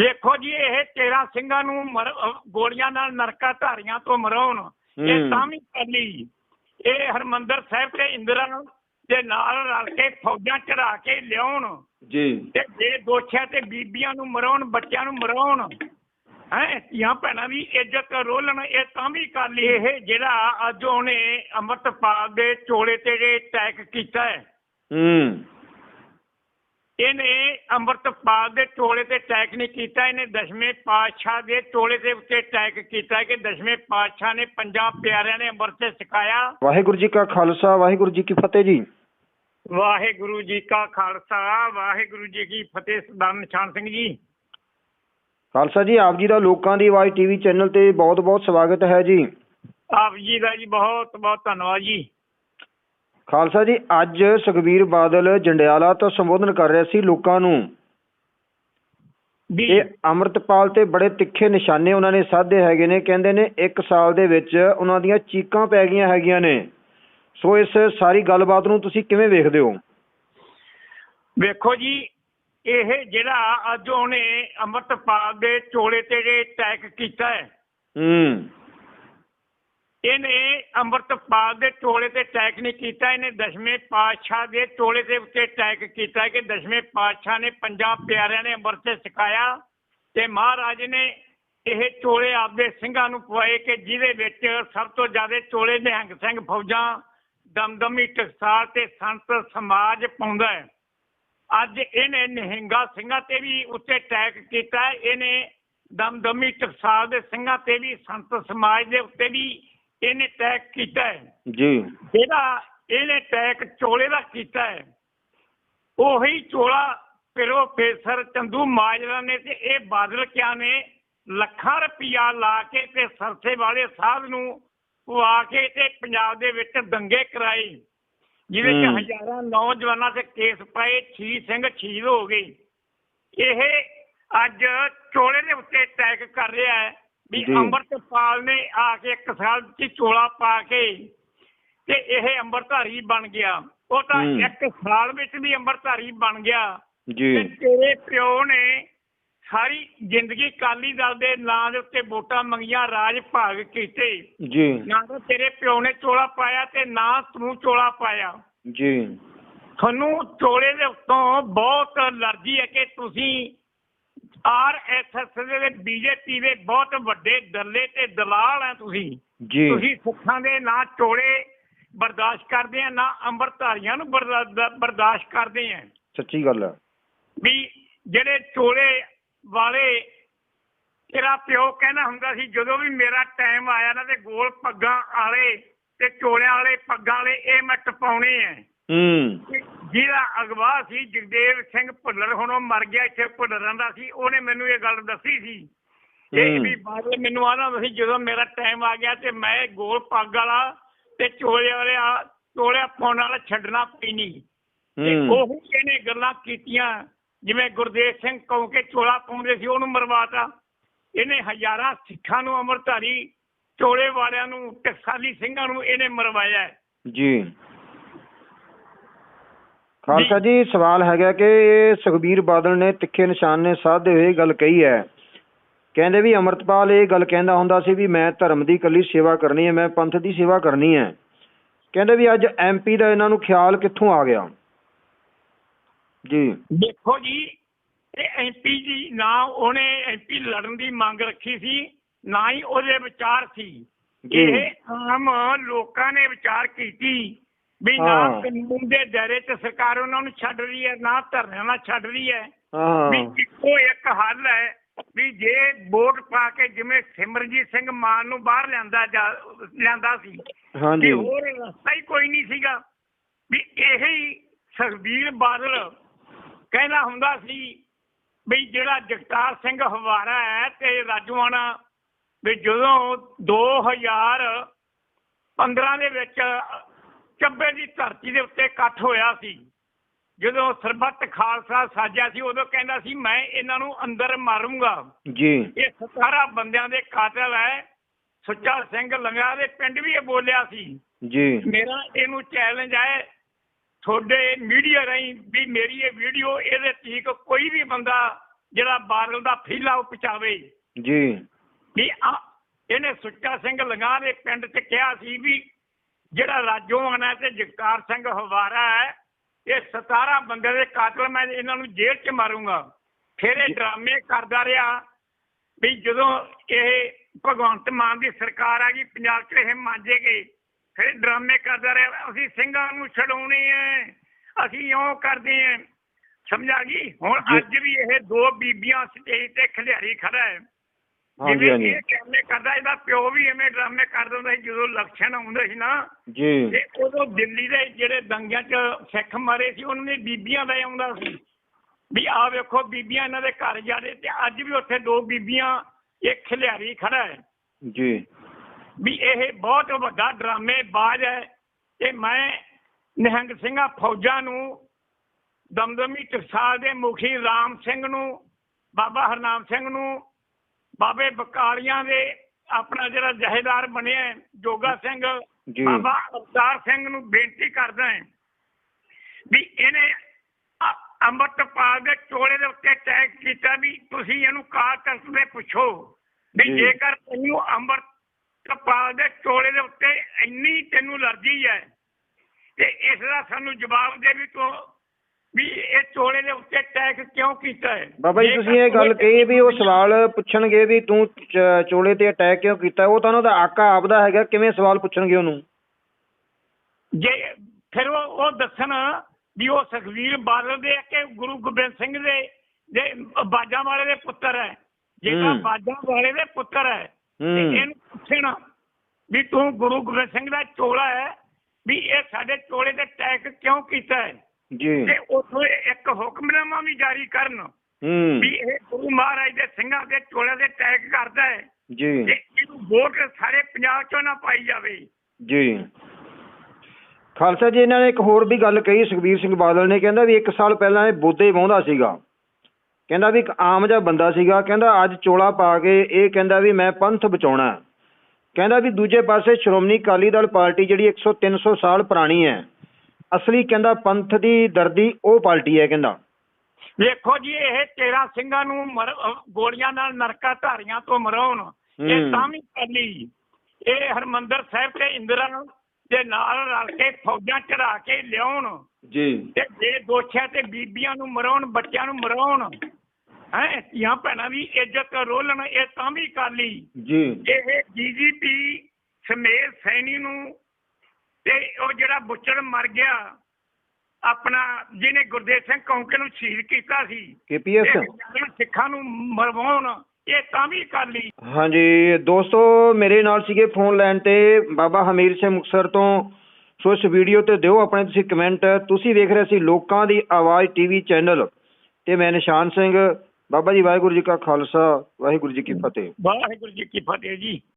ਵੇਖੋ ਜੀ ਇਹ 13 ਸਿੰਘਾਂ ਨੂੰ ਗੋਲੀਆਂ ਨਾਲ ਨਰਕਾ ਧਾਰੀਆਂ ਤੋਂ ਮਰਾਉਣ ਇਹ। ਤਾਂ ਵੀ ਕਰਨੀ ਇਹ ਹਰਮੰਦਰ ਸਾਹਿਬ ਤੇ ਇੰਦਰਾ ਦੇ ਨਾਲ ਰਲ ਕੇ ਫੌਜਾਂ ਚੜਾ ਕੇ ਲਿਆਉਣ ਜੀ। ਤੇ ਜੇ ਦੋਛਿਆਂ ਤੇ ਬੀਬੀਆਂ ਨੂੰ ਮਰਾਉਣ ਬੱਚਿਆਂ ਨੂੰ ਮਰਾਉਣ ਹੈ ਧੀਆਂ ਭੈਣਾਂ ਦੀ ਇੱਜ਼ਤ ਰੋਲਣ ਇਹ ਤਾਂ ਵੀ ਕਰ ਲਈ। ਇਹ ਜਿਹੜਾ ਅੱਜ ਉਹਨੇ ਅੰਮ੍ਰਿਤਪਾਲ ਦੇ ਚੋਲੇ ਤੇ ਅਟੈਕ ਕੀਤਾ ਹੈ ਹੂੰ। ਇਹਨੇ ਅੰਮ੍ਰਿਤਪਾਲ ਦੇ ਟੋਲੇ ਤੇ ਅਟੈਕ ਨਹੀਂ ਕੀਤਾ ਇਹਨੇ ਦਸ਼ਵੇਂ ਪਾਤਸ਼ਾਹ ਦੇ ਟੋਲੇ ਦੇ ਉੱਤੇ ਅਟੈਕ ਕੀਤਾ ਕਿ ਦਸ਼ਵੇਂ ਪਾਤਸ਼ਾਹ ਨੇ ਪੰਜਾਬ ਪਿਆਰਿਆਂ ਨੇ ਅੰਮ੍ਰਿਤ ਸਿਖਾਇਆ। ਵਾਹਿਗੁਰੂ ਜੀ ਕਾ ਖਾਲਸਾ ਵਾਹਿਗੁਰੂ ਜੀ ਕੀ ਫਤਿਹ ਜੀ। ਵਾਹਿਗੁਰੂ ਜੀ ਕਾ ਖਾਲਸਾ ਵਾਹਿਗੁਰੂ ਜੀ ਕੀ ਫਤਿਹ ਸਰਦਾਰ ਨਿਸ਼ਾਨ ਸਿੰਘ ਜੀ। ਖਾਲਸਾ ਜੀ ਆਪ ਜੀ ਦਾ ਲੋਕਾਂ ਦੀ ਆਵਾਜ਼ ਟੀਵੀ ਚੈਨਲ ਤੇ ਬਹੁਤ ਬਹੁਤ ਸਵਾਗਤ ਹੈ ਜੀ। ਆਪ ਜੀ ਦਾ ਜੀ ਬਹੁਤ ਬਹੁਤ ਧੰਨਵਾਦ ਜੀ। ਖਾਲਸਾ ਜੀ ਅੱਜ ਸੁਖਬੀਰ ਬਾਦਲ ਜੰਡਿਆਲਾ ਤੋਂ ਸੰਬੋਧਨ ਕਰ ਰਿਹਾ ਸੀ ਲੋਕਾਂ ਨੂੰ। ਇਹ ਅੰਮ੍ਰਿਤਪਾਲ ਤੇ ਬੜੇ ਤਿੱਖੇ ਨਿਸ਼ਾਨੇ ਉਹਨਾਂ ਨੇ ਸਾਧੇ ਹੈਗੇ ਨੇ ਕਹਿੰਦੇ ਨੇ 1 ਸਾਲ ਦੇ ਵਿੱਚ ਉਹਨਾਂ ਦੀਆਂ ਚੀਕਾਂ ਪੈ ਗਈਆਂ ਹੈਗੀਆਂ ਨੇ। ਸੋ ਇਸ ਸਾਰੀ ਗੱਲਬਾਤ ਨੂੰ ਤੁਸੀਂ ਕਿਵੇਂ ਵੇਖਦੇ ਹੋ? ਵੇਖੋ ਜੀ ਇਹ ਜਿਹੜਾ ਅੱਜ ਉਹਨੇ ਅੰਮ੍ਰਿਤਪਾਲ ਦੇ ਚੋਲੇ ਤੇ ਜੇ ਅਟੈਕ ਕੀਤਾ ਹੈ ਹੂੰ। ਇਹਨੇ ਅੰਮ੍ਰਿਤਪਾਲ ਦੇ ਟੋਲੇ ਤੇ ਅਟੈਕ ਨਹੀਂ ਕੀਤਾ, ਇਹਨੇ ਦਸ਼ਵੇਂ ਪਾਤਸ਼ਾਹ ਦੇ ਟੋਲੇ ਦੇ ਉੱਤੇ ਅਟੈਕ ਕੀਤਾ ਕਿ ਦਸ਼ਵੇਂ ਪਾਤਸ਼ਾਹ ਨੇ ਪੰਜਾਬ ਪਿਆਰਿਆਂ ਨੇ ਅੰਮ੍ਰਿਤ ਸਿਖਾਇਆ ਤੇ ਮਹਾਰਾਜ ਨੇ ਇਹ ਟੋਲੇ ਆਪਦੇ ਸਿੰਘਾਂ ਨੂੰ ਪਵਾਏ ਕਿ ਜਿਹਦੇ ਵਿੱਚ ਸਭ ਤੋਂ ਜ਼ਿਆਦਾ ਟੋਲੇ ਨਿਹੰਗ ਸਿੰਘ ਫੌਜਾਂ, ਦਮਦਮੀ ਟਕਸਾਲ ਤੇ ਸੰਤ ਸਮਾਜ ਪਾਉਂਦਾ ਹੈ। ਅੱਜ ਇਹਨੇ ਨਿਹੰਗਾ ਸਿੰਘਾਂ ਤੇ ਵੀ ਉੱਤੇ ਅਟੈਕ ਕੀਤਾ, ਇਹਨੇ ਦਮਦਮੀ ਟਕਸਾਲ ਦੇ ਸਿੰਘਾਂ ਤੇ ਵੀ, ਸੰਤ ਸਮਾਜ ਦੇ ਉੱਤੇ ਵੀ ਇਹਨੇ ਅਟੈਕ ਕੀਤਾ ਹੈ। ਜੀ। ਜਿਹੜਾ ਇਹਨੇ ਅਟੈਕ ਚੋਲੇ ਦਾ ਕੀਤਾ ਹੈ ਉਹੀ ਚੋਲਾ ਪ੍ਰੋਫੈਸਰ ਚੰਦੂ ਮਾਜਰਾ ਨੇ ਤੇ ਇਹ ਬਾਦਲ ਕਿਆ ਨੇ ਲੱਖਾਂ ਰੁਪਇਆ ਲਾ ਕੇ ਤੇ ਸਰਸੇ ਵਾਲੇ ਸਾਧ ਨੂੰ ਪਵਾ ਕੇ ਤੇ ਪੰਜਾਬ ਦੇ ਵਿੱਚ ਦੰਗੇ ਕਰਾਏ ਜਿਹਦੇ ਚ। ਹਜ਼ਾਰਾਂ ਨੌਜਵਾਨਾਂ ਤੇ ਕੇਸ ਪਏ ਛੀ ਸਿੰਘ ਸ਼ਹੀਦ ਹੋ ਗਏ। ਇਹ ਅੱਜ ਚੋਲੇ ਦੇ ਉੱਤੇ ਅਟੈਕ ਕਰ ਰਿਹਾ ਹੈ। ਵੀ ਜੀ। ਅੰਮ੍ਰਿਤਪਾਲ ਨੇ ਆ ਕੇ ਇੱਕ ਸਾਲ ਚ ਚੋਲਾ ਪਾ ਕੇ ਤੇ ਇਹ ਅੰਮ੍ਰਿਤਧਾਰੀ ਬਣ ਗਿਆ। ਉਹ ਤਾਂ ਹੂੰ। ਇੱਕ ਸਾਲ ਵਿੱਚ ਵੀ ਅੰਮ੍ਰਿਤਧਾਰੀ ਬਣ ਗਿਆ। ਜੀ। ਤੇ ਤੇਰੇ ਪਿਓ ਨੇ ਸਾਰੀ ਜ਼ਿੰਦਗੀ ਕਾਲੀ ਦਲ ਦੇ ਨਾਂ ਦੇ ਉੱਤੇ ਵੋਟਾਂ ਮੰਗੀਆਂ ਰਾਜ ਭਾਗ ਕੀਤੇ। ਜੀ। ਨਾ ਤਾਂ ਤੇਰੇ ਪਿਓ ਨੇ ਚੋਲਾ ਪਾਇਆ ਤੇ ਨਾ ਤੂੰ ਚੋਲਾ ਪਾਇਆ। ਜੀ। ਤੁਹਾਨੂੰ ਚੋਲੇ ਦੇ ਉੱਤੋਂ ਬਹੁਤ ਅਲਰਜੀ ਹੈ ਕਿ ਤੁਸੀਂ ਆਰ ਐਸ ਐਸ ਦੇ ਬੀਜੇਪੀ ਦੇ ਬਹੁਤ ਵੱਡੇ ਦੱਲੇ ਤੇ ਦਲਾਲ ਹੈ ਤੁਸੀਂ। ਜੀ। ਤੁਸੀਂ ਸਿੱਖਾਂ ਦੇ ਨਾਂ ਚੋਲੇ ਬਰਦਾਸ਼ਤ ਕਰਦੇ ਆ ਨਾ ਅੰਮ੍ਰਿਤਧਾਰੀਆਂ ਨੂੰ ਬਰਦਾ- ਬਰਦਾਸ਼ਤ ਕਰਦੇ ਆ। ਸੱਚੀ ਗੱਲ ਹੈ ਵੀ ਜਿਹੜੇ ਚੋਲੇ ਵਾਲੇ ਤੇਰਾ ਪਿਓ ਕਹਿੰਦਾ ਹੁੰਦਾ ਸੀ ਜਦੋਂ ਵੀ ਮੇਰਾ ਟਾਈਮ ਆਇਆ ਨਾ ਤੇ ਗੋਲ ਪੱਗਾਂ ਵਾਲੇ ਤੇ ਚੋਲਿਆਂ ਵਾਲੇ ਪੱਗਾਂ ਵਾਲੇ ਇਹ ਮੈਂ ਟਪਾਉਣੇ ਆ। ਹੂੰ। ਜਿਹਦਾ ਅਗਵਾ ਸੀ ਜਗਦੇਵ ਸਿੰਘ ਭੁੱਲਰ ਹੁਣ ਉਹ ਮਰ ਗਿਆ ਇੱਥੇ ਭੁੱਲਰਾਂ ਦਾ ਸੀ ਉਹਨੇ ਮੈਨੂੰ ਇਹ ਗੱਲ ਦੱਸੀ ਸੀ। ਇਹ। ਵੀ ਬਾਦਲ ਮੈਨੂੰ ਆਣਾ ਸੀ ਜਦੋਂ ਮੇਰਾ ਟਾਈਮ ਆ ਗਿਆ ਤੇ ਮੈਂ ਗੋਲ ਪੱਗ ਵਾਲਾ ਤੇ ਚੋਲੇ ਵਾਲਾ ਚੋਲਿਆ ਪਾਉਣ ਵਾਲਾ ਛੱਡਣਾ ਪਈ ਨਹੀਂ। ਤੇ ਉਹ ਇਹਨੇ ਗੱਲਾਂ ਕੀਤੀਆਂ ਜਿਵੇਂ ਗੁਰਦੇਵ ਸਿੰਘ ਕਹੋ ਕੇ ਚੋਲਾ ਪਾਉਂਦੇ ਸੀ ਉਹਨੂੰ ਮਰਵਾਤਾ। ਇਹਨੇ ਹਜ਼ਾਰਾਂ ਸਿੱਖਾਂ ਨੂੰ ਅਮਰਧਾਰੀ ਚੋਲੇ ਵਾਲਿਆਂ ਨੂੰ ਟਕਸਾਲੀ ਸਿੰਘਾਂ ਨੂੰ ਇਹਨੇ ਮਰਵਾਇਆ। ਜੀ। ਖਾਲਸਾ ਜੀ ਸਵਾਲ ਹੈਗਾ ਕਿ ਸੁਖਬੀਰ ਬਾਦਲ ਨੇ ਤਿੱਖੇ ਨਿਸ਼ਾਨ ਨੇ ਸਾਧਦੇ ਹੋਏ ਗੱਲ ਕਹੀ ਹੈ। ਕਹਿੰਦੇ ਵੀ ਅਮਰਤਪਾਲ ਇਹ ਗੱਲ ਕਹਿੰਦਾ ਹੁੰਦਾ ਸੀ ਵੀ ਮੈਂ ਧਰਮ ਦੀ ਇਕੱਲੀ ਸੇਵਾ ਕਰਨੀ ਹੈ ਮੈਂ ਪੰਥ ਦੀ ਸੇਵਾ ਕਰਨੀ ਹੈ। ਕਹਿੰਦੇ ਵੀ ਅੱਜ ਐਮਪੀ ਦਾ ਇਹਨਾਂ ਨੂੰ ਖਿਆਲ ਕਿੱਥੋਂ ਆ ਗਿਆ? ਜੀ। ਦੇਖੋ ਜੀ ਇਹ ਐਮਪੀ ਜੀ ਨਾ ਉਹਨੇ ਐਮਪੀ ਲੜਨ ਦੀ ਮੰਗ ਰੱਖੀ ਸੀ ਨਾ ਹੀ ਉਹਦੇ ਵਿਚਾਰ ਸੀ। ਇਹ ਆਮ ਲੋਕਾਂ ਨੇ ਵਿਚਾਰ ਕੀਤੀ। ਵੀ ਨਾ ਹਾਂ। ਕਾਨੂੰਨ ਦੇ ਦਾਇਰੇ 'ਚ ਸਰਕਾਰ ਉਹਨਾਂ ਨੂੰ ਛੱਡ ਰਹੀ ਹੈ ਨਾ ਧਰਨਿਆਂ ਨਾਲ ਛੱਡ ਰਹੀ ਹੈ। ਹਾਂ। ਵੀ ਇੱਕੋ ਇੱਕ ਹੱਲ ਹੈ ਵੀ ਜੇ ਵੋਟ ਪਾ ਕੇ ਜਿਵੇਂ ਸਿਮਰਜੀਤ ਸਿੰਘ ਮਾਨ ਨੂੰ ਬਾਹਰ ਲਿਆਂਦਾ ਜਾ- ਲਿਆਂਦਾ ਸੀ ਹਾਂਜੀ। ਕਿ ਹੋਰ ਰਸਤਾ ਹੀ ਕੋਈ ਨਹੀਂ ਸੀਗਾ। ਵੀ ਇਹੀ ਸੁਖਬੀਰ ਬਾਦਲ ਕਹਿੰਦਾ ਹੁੰਦਾ ਸੀ ਵੀ ਜਿਹੜਾ ਜਗਤਾਰ ਸਿੰਘ ਹਵਾਰਾ ਹੈ ਤੇ ਰਾਜੂਆਣਾ ਵੀ ਜਦੋਂ 2015 ਦੇ ਵਿੱਚ ਚੱਬੇ ਦੀ ਧਰਤੀ ਦੇ ਉੱਤੇ ਇਕੱਠ ਹੋਇਆ ਸੀ। ਜਦੋਂ ਸਰਬੱਤ ਖਾਲਸਾ ਸਾਜਿਆ ਸੀ ਉਦੋਂ ਕਹਿੰਦਾ ਸੀ ਮੈਂ ਇਹਨਾਂ ਨੂੰ ਅੰਦਰ ਮਾਰੂੰਗਾ। ਜੀ। ਇਹ 17 ਬੰਦਿਆਂ ਦੇ ਕਾਤਲ ਹੈ। ਸੁੱਚਾ ਸਿੰਘ ਲੰਗਾ ਦੇ ਪਿੰਡ ਵੀ ਇਹ ਬੋਲਿਆ ਸੀ। ਜੀ। ਮੇਰਾ ਇਹਨੂੰ ਚੈਲੰਜ ਹੈ। ਤੁਹਾਡੇ ਮੀਡੀਆ ਰਾਹੀਂ ਵੀ ਮੇਰੀ ਇਹ ਵੀਡੀਓ ਇਹਦੇ ਠੀਕ ਕੋਈ ਵੀ ਬੰਦਾ ਜਿਹੜਾ ਬਾਦਲ ਦਾ ਫੀਲਾ ਉਹ ਪਚਾਵੇ ਜੀ। ਵੀ ਇਹਨੇ ਸੁੱਚਾ ਸਿੰਘ ਲੰਗਾ ਦੇ ਪਿੰਡ 'ਚ ਕਿਹਾ ਸੀ ਵੀ ਜਿਹੜਾ ਰਾਜੋਆਣਾ ਹੈ ਤੇ ਜਗਤਾਰ ਸਿੰਘ ਹਵਾਰਾ ਹੈ ਇਹ 17 ਬੰਦੇ ਦੇ ਕਾਤਲ ਮੈਂ ਇਹਨਾਂ ਨੂੰ ਜੇਲ੍ਹ 'ਚ ਮਾਰੂੰਗਾ। ਫਿਰ ਇਹ ਡਰਾਮੇ ਕਰਦਾ ਰਿਹਾ ਵੀ ਜਦੋਂ ਇਹ ਭਗਵੰਤ ਮਾਨ ਦੀ ਸਰਕਾਰ ਆ ਗਈ ਪੰਜਾਬ 'ਚ ਇਹ ਮਾਂਜੇ ਗਏ ਫਿਰ ਡਰਾਮੇ ਕਰਦਾ ਰਿਹਾ ਅਸੀਂ ਸਿੰਘਾਂ ਨੂੰ ਛਡਾਉਣੇ ਐ ਅਸੀਂ ਇਉਂ ਕਰਦੇ ਐ। ਸਮਝਾ ਗਈ? ਹੁਣ। ਅੱਜ ਵੀ ਇਹ ਦੋ ਬੀਬੀਆਂ ਸਟੇਜ ਤੇ ਖਿਡਾਰੀ ਖੜਾ ਹੈ। ਹਾਂਜੀ ਜਿਵੇਂ ਹਾਂਜੀ। ਇਹ ਡਰਾਮੇ ਕਰਦਾ ਇਹਦਾ ਪਿਓ ਵੀ ਐਵੇਂ ਡਰਾਮੇ ਕਰਦਾ ਹੁੰਦਾ ਸੀ ਜਦੋਂ ਇਲੈਕਸ਼ਨ ਆਉਂਦੇ ਸੀ ਨਾ ਜੀ। ਤੇ ਉਦੋਂ ਦਿੱਲੀ ਦੇ ਜਿਹੜੇ ਦੰਗਿਆਂ 'ਚ ਸਿੱਖ ਮਾਰੇ ਸੀ ਉਹਨਾਂ ਨੇ ਬੀਬੀਆਂ ਲੈ ਆਉਂਦਾ ਸੀ ਵੀ ਆ ਵੇਖੋ ਬੀਬੀਆਂ ਇਹਨਾਂ ਦੇ ਘਰ ਜਾਦੇ ਤੇ ਅੱਜ ਵੀ ਉੱਥੇ ਦੋ ਬੀਬੀਆਂ ਇੱਕ ਖਿਲਾਰੀ ਖੜਾ ਹੈ। ਜੀ। ਵੀ ਇਹ ਬਹੁਤ ਵੱਡਾ ਡਰਾਮੇ ਬਾਜ਼ ਹੈ ਤੇ ਮੈਂ ਨਿਹੰਗ ਸਿੰਘਾਂ ਫੌਜਾਂ ਨੂੰ ਦਮਦਮੀ ਟਕਸਾਲ ਦੇ ਮੁਖੀ ਰਾਮ ਸਿੰਘ ਨੂੰ ਬਾਬਾ ਹਰਨਾਮ ਸਿੰਘ ਨੂੰ ਬਾਬੇ ਬਕਾਲੀਆਂ ਦੇ ਆਪਣਾ ਜਿਹੜਾ ਜਹੇਦਾਰ ਬਣਿਆ ਜੋਗਾ ਸਿੰਘ। ਬਾਬਾ ਅਵਤਾਰ ਸਿੰਘ ਨੂੰ ਬੇਨਤੀ ਕਰਦਾ ਹੈ ਵੀ ਇਹਨੇ ਅੰਮ੍ਰਿਤਪਾਲ ਦੇ ਚੋਲੇ ਦੇ ਉੱਤੇ ਟੈਗ ਕੀਤਾ ਵੀ ਤੁਸੀਂ ਇਹਨੂੰ ਕਾਲ ਤਖਤ ਦੇ ਪੁੱਛੋ ਵੀ। ਜੇਕਰ ਤੈਨੂੰ ਅੰਮ੍ਰਿਤਪਾਲ ਦੇ ਚੋਲੇ ਦੇ ਉੱਤੇ ਇੰਨੀ ਤੈਨੂੰ ਅਲਰਜੀ ਹੈ ਤੇ ਇਸ ਦਾ ਸਾਨੂੰ ਜਵਾਬ ਦੇ ਵੀ ਤੂੰ ਵੀ ਇਹ ਚੋਲੇ ਦੇ ਉੱਤੇ ਟੈਗ ਕਿਉਂ ਕੀਤਾ ਹੈ? ਬਾਬਾ ਜੀ ਤੁਸੀਂ ਇਹ ਗੱਲ ਕਹੀ ਵੀ ਉਹ ਸਵਾਲ ਪੁੱਛਣਗੇ ਵੀ ਤੂੰ ਚ- ਚੋਲੇ ਤੇ ਅਟੈਕ ਕਿਉਂ ਕੀਤਾ ਉਹ ਤਾਂ ਉਹਨਾਂ ਦਾ ਆਕਾ ਆਪਦਾ ਹੈਗਾ ਕਿਵੇਂ ਸਵਾਲ ਪੁੱਛਣਗੇ ਉਹਨੂੰ? ਜੇ ਫਿਰ ਉਹ ਉਹ ਦੱਸਣ ਵੀ ਉਹ ਸੁਖਵੀਰ ਬਾਦਲ ਦੇ ਆ ਕਿ ਗੁਰੂ ਗੋਬਿੰਦ ਸਿੰਘ ਦੇ ਦੇ ਬਾਜਾਂ ਵਾਲੇ ਦੇ ਪੁੱਤਰ ਹੈ? ਜੇਕਰ ਹੂੰ। ਬਾਜਾਂ ਵਾਲੇ ਦੇ ਪੁੱਤਰ ਹੈ ਤੇ ਹੂੰ। ਇਹਨੂੰ ਪੁੱਛਣ ਵੀ ਤੂੰ ਗੁਰੂ ਗੋਬਿੰਦ ਸਿੰਘ ਦਾ ਚੋਲਾ ਹੈ ਵੀ ਇਹ ਸਾਡੇ ਚੋਲੇ ਤੇ ਟੈਕ ਕਿਉਂ ਕੀਤਾ ਹੈ? ਜੀ। ਤੇ ਉਥੋਂ ਇੱਕ ਹੁਕਮਨਾਮਾ ਵੀ ਜਾਰੀ ਕਰਨ ਹੂੰ। ਵੀ ਇਹ ਗੁਰੂ ਮਹਾਰਾਜ ਦੇ ਸਿੰਘਾਂ ਦੇ ਚੋਲੇ ਤੇ ਟੈਕ ਕਰਦਾ ਹੈ। ਜੀ। ਤੇ ਇਹਨੂੰ ਵੋਟ ਸਾਰੇ ਪੰਜਾਬ ਚੋਂ ਨਾ ਪਾਈ ਜਾਵੇ। ਜੀ। ਖਾਲਸਾ ਜੀ ਇਹਨਾਂ ਨੇ ਇੱਕ ਹੋਰ ਵੀ ਗੱਲ ਕਹੀ ਸੁਖਬੀਰ ਸਿੰਘ ਬਾਦਲ ਨੇ। ਕਹਿੰਦਾ ਵੀ ਇੱਕ ਸਾਲ ਪਹਿਲਾਂ ਇਹ ਬੋਦੇ ਵਾਹੁੰਦਾ ਸੀਗਾ। ਕਹਿੰਦਾ ਵੀ ਇੱਕ ਆਮ ਜਿਹਾ ਬੰਦਾ ਸੀਗਾ। ਕਹਿੰਦਾ ਅੱਜ ਚੋਲਾ ਪਾ ਕੇ ਇਹ ਕਹਿੰਦਾ ਵੀ ਮੈਂ ਪੰਥ ਬਚਾਉਣਾ। ਕਹਿੰਦਾ ਵੀ ਦੂਜੇ ਪਾਸੇ ਸ਼੍ਰੋਮਣੀ ਅਕਾਲੀ ਦਲ ਪਾਰਟੀ ਜਿਹੜੀ 100 300 ਸਾਲ ਪੁਰਾਣੀ ਹੈ ਅਸਲੀ ਕਹਿੰਦਾ ਪੰਥ ਦੀ ਦਰਦੀ ਉਹ ਪਾਰਟੀ ਹੈ ਕਹਿੰਦਾ। ਵੇਖੋ ਜੀ ਇਹ 13 ਸਿੰਘਾਂ ਨੂੰ ਮਰ- ਅਹ ਗੋਲੀਆਂ ਨਾਲ ਨਰਕਾ ਧਾਰੀਆਂ ਤੋਂ ਮਰਾਉਣ ਇਹ ਹੂੰ। ਤਾਂ ਵੀ ਕਰਲੀ ਇਹ ਹਰਮੰਦਰ ਸਾਹਿਬ ਤੇ ਇੰਦਰਾ ਦੇ ਨਾਲ ਰਲ ਕੇ ਫੌਜਾਂ ਚੜਾ ਕੇ ਲਿਆਉਣ ਜੀ। ਤੇ ਜੇ ਦੋਛਿਆਂ ਤੇ ਬੀਬੀਆਂ ਨੂੰ ਮਰਾਉਣ ਬੱਚਿਆਂ ਨੂੰ ਮਰਾਉਣ ਹੈ ਧੀਆਂ ਭੈਣਾਂ ਦੀ ਇੱਜ਼ਤ ਰੋਲਣ ਇਹ ਤਾਂ ਵੀ ਕਰਲੀ ਜੀ। ਇਹ ਡੀਜੀਪੀ ਸਮੇਰ ਸੈਣੀ ਨੂੰ ਤੇ ਉਹ ਜਿਹੜਾ ਬੁੱਚੜ ਮਰ ਗਿਆ ਆਪਣਾ ਜਿਹਨੇ ਗੁਰਦੇਵ ਸਿੰਘ ਕੌਂਕੇ ਨੂੰ ਸ਼ਹੀਦ ਕੀਤਾ ਸੀ ਕੇਪੀਐਸ ਸਿੱਖਾਂ ਨੂੰ ਮਰਵਾਉਣ ਇਹ ਤਾਂ ਵੀ ਕਰ ਲਈ ਹਾਂਜੀ ਦੋਸਤੋ ਮੇਰੇ ਨਾਲ ਸੀਗੇ ਫੋਨ ਲਾਈਨ ਤੇ ਬਾਬਾ ਹਮੀਰ ਸਿੰਘ ਮੁਕਤਸਰ ਤੋਂ। ਸੋ ਇਸ ਵੀਡੀਓ ਤੇ ਦਿਓ ਆਪਣੇ ਤੁਸੀਂ ਕਮੈਂਟ ਤੁਸੀਂ ਵੇਖ ਰਹੇ ਸੀ ਲੋਕਾਂ ਦੀ ਆਵਾਜ਼ ਟੀਵੀ ਚੈਨਲ ਤੇ ਮੈਂ ਨਿਸ਼ਾਨ ਸਿੰਘ। ਬਾਬਾ ਜੀ ਵਾਹਿਗੁਰੂ ਜੀ ਕਾ ਖਾਲਸਾ ਵਾਹਿਗੁਰੂ ਜੀ ਕੀ ਫਤਿਹ। ਵਾਹਿਗੁਰੂ ਜੀ ਕੀ ਫਤਿਹ ਜੀ।